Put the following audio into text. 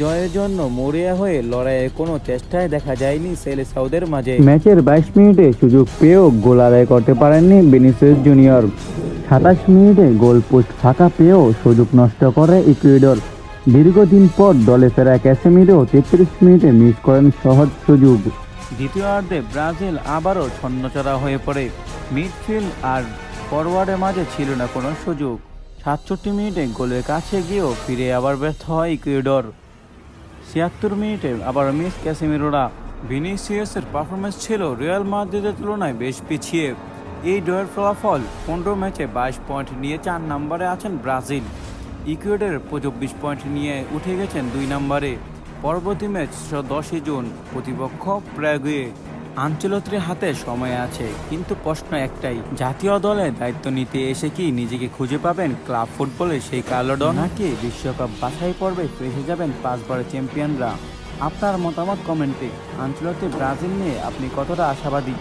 জয়ের জন্য মরিয়া হয়ে লড়াইয়ের কোনো চেষ্টায় দেখা যায়নি সেলে সাউদের মাঝে। ম্যাচের বাইশ মিনিটে সুযোগ পেয়েও গোল আদায় করতে পারেননি বেনিসিয়াস জুনিয়র। সাতাশ মিনিটে গোল পোস্ট ফাঁকা পেয়েও সুযোগ নষ্ট করে ইকুয়েডর। দীর্ঘদিন পর দলে ফেরা ক্যাসেমিরও তেত্রিশ মিনিটে মিস করেন সহজ সুযোগ। দ্বিতীয়ার্ধে ব্রাজিল আবারও ছন্নচড়া হয়ে পড়ে। মিডফিল্ড আর ফরওয়ার্ডের মাঝে ছিল না কোনো সুযোগ। সাতষট্টি মিনিটে গোলের কাছে গিয়েও ফিরে আবার ব্যর্থ হয় ইকুয়েডর। ছিয়াত্তর মিনিটে আবার মিস ক্যাসেমিরোরা ভিনিসিয়াসের পারফরমেন্স ছিল রিয়াল মাদ্রিদের তুলনায় বেশ পিছিয়ে। এই ডয়ের ফলাফল পনেরো ম্যাচে বাইশ পয়েন্ট নিয়ে চার নম্বরে আছেন ব্রাজিল। ইকুয়েডের চব্বিশ পয়েন্ট নিয়ে উঠে গেছেন দুই নম্বরে। পরবর্তী ম্যাচ দশই জুন, প্রতিপক্ষ প্রাগুয়ে। আঞ্চলত্রীর হাতে সময় আছে, কিন্তু প্রশ্ন একটাই, জাতীয় দলে দায়িত্ব নিতে এসে কি নিজেকে খুঁজে পাবেন ক্লাব ফুটবলে সেই কালোডন নাকি বিশ্বকাপ বাছাই পর্বে ফেসে যাবেন পাঁচবারের চ্যাম্পিয়নরা? আপনার মতামত কমেন্টে। আঞ্চলত্রী ব্রাজিল নিয়ে আপনি কতটা আশাবাদী?